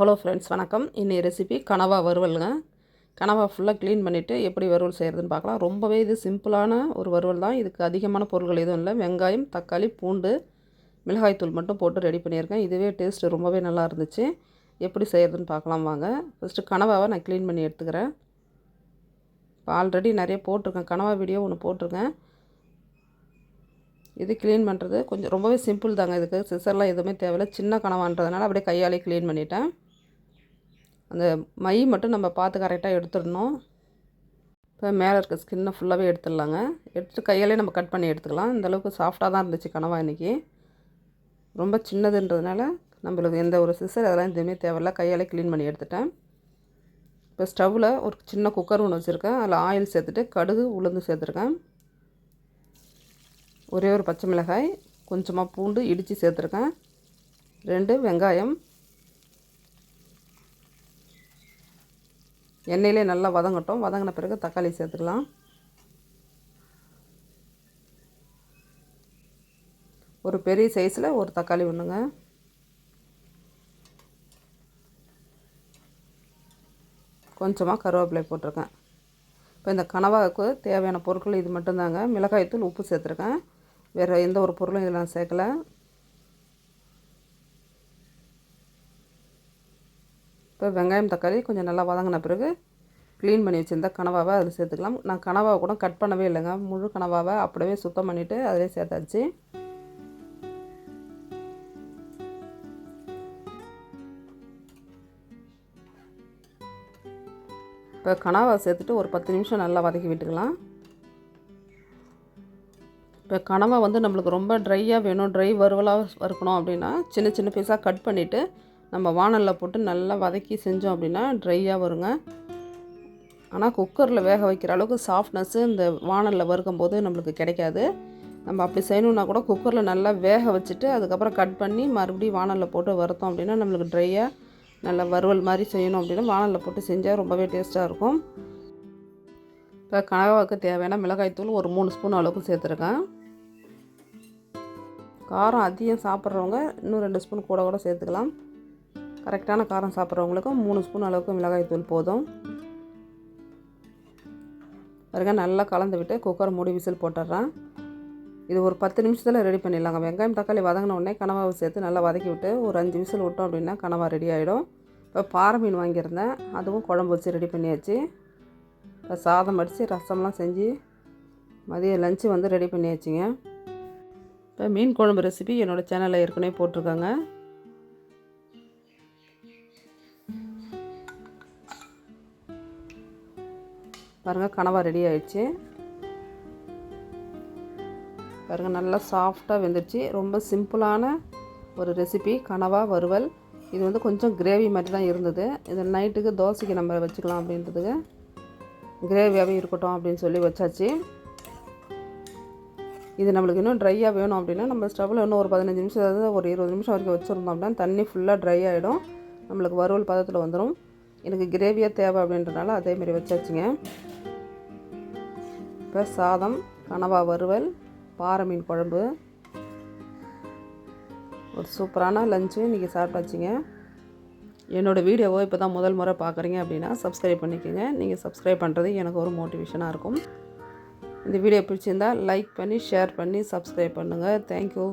Hello friends வணக்கம். இன்னைய recipe கனவா வறுவலுங்க. கனவா ஃபுல்லாக க்ளீன் பண்ணிவிட்டு எப்படி வறுவல் செய்கிறதுன்னு பார்க்கலாம். ரொம்பவே இது சிம்பிளான ஒரு வறுவல் தான். இதுக்கு அதிகமான பொருட்கள் எதுவும் இல்லை. வெங்காயம் தக்காளி பூண்டு மிளகாய்த்தூள் மட்டும் போட்டு ரெடி பண்ணியிருக்கேன். இதுவே டேஸ்ட்டு ரொம்பவே நல்லா இருந்துச்சு. எப்படி செய்கிறதுன்னு பார்க்கலாம் வாங்க. ஃபஸ்ட்டு கனவாவை நான் க்ளீன் பண்ணி எடுத்துக்கிறேன். இப்போ ஆல்ரெடி நிறைய போட்டிருக்கேன். கனவா வீடியோ ஒன்று போட்டிருக்கேன். இது க்ளீன் பண்ணுறது கொஞ்சம் ரொம்பவே சிம்பிள் தாங்க. இதுக்கு சிசர்லாம் எதுவுமே தேவையில்லை. சின்ன கனவான்றதுனால அப்படியே கையாலே க்ளீன் பண்ணிட்டேன். அந்த மை மட்டும் நம்ம பார்த்து கரெக்டாக எடுத்துடணும். இப்போ மேலே இருக்க ஸ்கின்னை ஃபுல்லாகவே எடுத்துடலாங்க. எடுத்துட்டு கையாலே நம்ம கட் பண்ணி எடுத்துக்கலாம். இந்தளவுக்கு சாஃப்டாக தான் இருந்துச்சு கனவா இன்றைக்கி ரொம்ப சின்னதுன்றதுனால நம்மளுக்கு எந்த ஒரு சிசர் அதெல்லாம் எதுவுமே தேவையில்ல. கையாலே க்ளீன் பண்ணி எடுத்துட்டேன். இப்போ ஸ்டவ்வில் ஒரு சின்ன குக்கர் ஒன்று வச்சுருக்கேன். அதில் ஆயில் சேர்த்துட்டு கடுகு உளுந்து சேர்த்துருக்கேன். ஒரே ஒரு பச்சை மிளகாய் கொஞ்சமாக பூண்டு இடித்து சேர்த்துருக்கேன். ரெண்டு வெங்காயம் எண்ணெயிலே நல்லா வதங்கட்டும். வதங்கின பிறகு தக்காளி சேர்த்துக்கலாம். ஒரு பெரிய சைஸில் ஒரு தக்காளி ஒன்றுங்க கொஞ்சமாக கருவேப்பிலை போட்டிருக்கேன். இப்போ இந்த கனவாவுக்கு தேவையான பொருட்கள் இது மட்டும்தாங்க. மிளகாய்த்தூள் உப்பு சேர்த்துருக்கேன். வேறு எந்த ஒரு பொருளும் இதில் நான் சேர்க்கலை. இப்போ வெங்காயம் தக்காளி கொஞ்சம் நல்லா வதங்கின பிறகு க்ளீன் பண்ணி வச்சுருந்த கனவாவை அதில் சேர்த்துக்கலாம். நான் கனவாவை கூட கட் பண்ணவே இல்லைங்க. முழு கனவாவை அப்படியே சுத்தம் பண்ணிவிட்டு அதிலே சேர்த்தாச்சு. இப்போ கனவா சேர்த்துட்டு ஒரு பத்து நிமிஷம் நல்லா வதக்கி விட்டுக்கலாம். இப்போ கனவா வந்து நம்மளுக்கு ரொம்ப ட்ரையாக வேணும். ட்ரை வறுவலாக வறுக்கணும் அப்படின்னா சின்ன சின்ன பீஸாக கட் பண்ணிவிட்டு நம்ம வானலில் போட்டு நல்லா வதக்கி செஞ்சோம் அப்படின்னா ட்ரையாக வருங்க. ஆனால் குக்கரில் வேக வைக்கிற அளவுக்கு சாஃப்ட்னஸ்ஸு இந்த வானலில் வறுக்கும் போது நம்மளுக்கு கிடைக்காது. நம்ம அப்படி செய்யணுன்னா கூட குக்கரில் நல்லா வேக வச்சுட்டு அதுக்கப்புறம் கட் பண்ணி மறுபடியும் வானலில் போட்டு வறுத்தோம் அப்படின்னா நம்மளுக்கு ட்ரையாக நல்லா வறுவல் மாதிரி செய்யணும் அப்படின்னா வானலில் போட்டு செஞ்சால் ரொம்பவே டேஸ்ட்டாக இருக்கும். இப்போ கனவாவுக்கு தேவையான மிளகாய்த்தூள் ஒரு மூணு ஸ்பூன் அளவுக்கு சேர்த்துருக்கேன். காரம் அதிகம் சாப்பிட்றவங்க இன்னும் ரெண்டு ஸ்பூன் கூட கூட சேர்த்துக்கலாம். கரெக்டான காரம் சாப்பிட்றவங்களுக்கு மூணு ஸ்பூன் அளவுக்கு மிளகாய்த்தூள் போதும். பாருங்க நல்லா கலந்து விட்டு குக்கர் மூடி விசில் போட்டுடுறேன். இது ஒரு பத்து நிமிஷத்தில் ரெடி பண்ணிடலாங்க. வெங்காயம் தக்காளி வதங்கின உடனே கனவாவை சேர்த்து நல்லா வதக்கி விட்டு ஒரு அஞ்சு விசில் விட்டோம் அப்படின்னா கனவா ரெடி ஆகிடும் இப்போ பாறை மீன் வாங்கியிருந்தேன். அதுவும் குழம்பு வச்சு ரெடி பண்ணியாச்சு. இப்போ சாதம் அடித்து ரசம்லாம் செஞ்சு மதியம் லஞ்சு வந்து ரெடி பண்ணியாச்சுங்க. இப்போ மீன் குழம்பு ரெசிபி என்னோடய சேனலில் ஏற்கனவே போட்டிருக்காங்க. பாருங்கள் கனவா ரெடி ஆயிடுச்சு. பாருங்கள் நல்லா சாஃப்டாக வெந்துடுச்சு ரொம்ப சிம்பிளான ஒரு ரெசிபி கனவா வறுவல். இது வந்து கொஞ்சம் கிரேவி மாதிரி தான் இருந்தது. இது நைட்டுக்கு தோசைக்கு நம்ம வச்சுக்கலாம் அப்படின்றதுக்கு கிரேவியாகவே இருக்கட்டும் அப்படின்னு சொல்லி வச்சாச்சு. இது நம்மளுக்கு இன்னும் ட்ரையாக வேணும் அப்படின்னா நம்ம ஸ்டவ்வில் இன்னும் ஒரு பதினஞ்சு நிமிஷம் அதாவது ஒரு இருபது நிமிஷம் வரைக்கும் வச்சுருந்தோம் அப்படின்னா தண்ணி ஃபுல்லாக ட்ரை ஆகிடும் நம்மளுக்கு வறுவல் பதத்தில் வந்துடும் எனக்கு கிரேவியாக தேவை அப்படின்றனால அதேமாரி வச்சாச்சுங்க. இப்போ சாதம் கனவா வறுவல் பாறை மீன் குழம்பு. ஒரு சூப்பரான லஞ்சு இன்றைக்கி சாப்பிட்டாச்சுங்க. என்னோடய வீடியோவை இப்போ தான் முதல் முறை பார்க்குறீங்க அப்படின்னா சப்ஸ்கிரைப் பண்ணிக்கோங்க. நீங்கள் சப்ஸ்கிரைப் பண்ணுறது எனக்கு ஒரு மோட்டிவேஷனாக இருக்கும். இந்த வீடியோ பிடிச்சிருந்தால் லைக் பண்ணி ஷேர் பண்ணி சப்ஸ்கிரைப் பண்ணுங்கள் தேங்க்யூ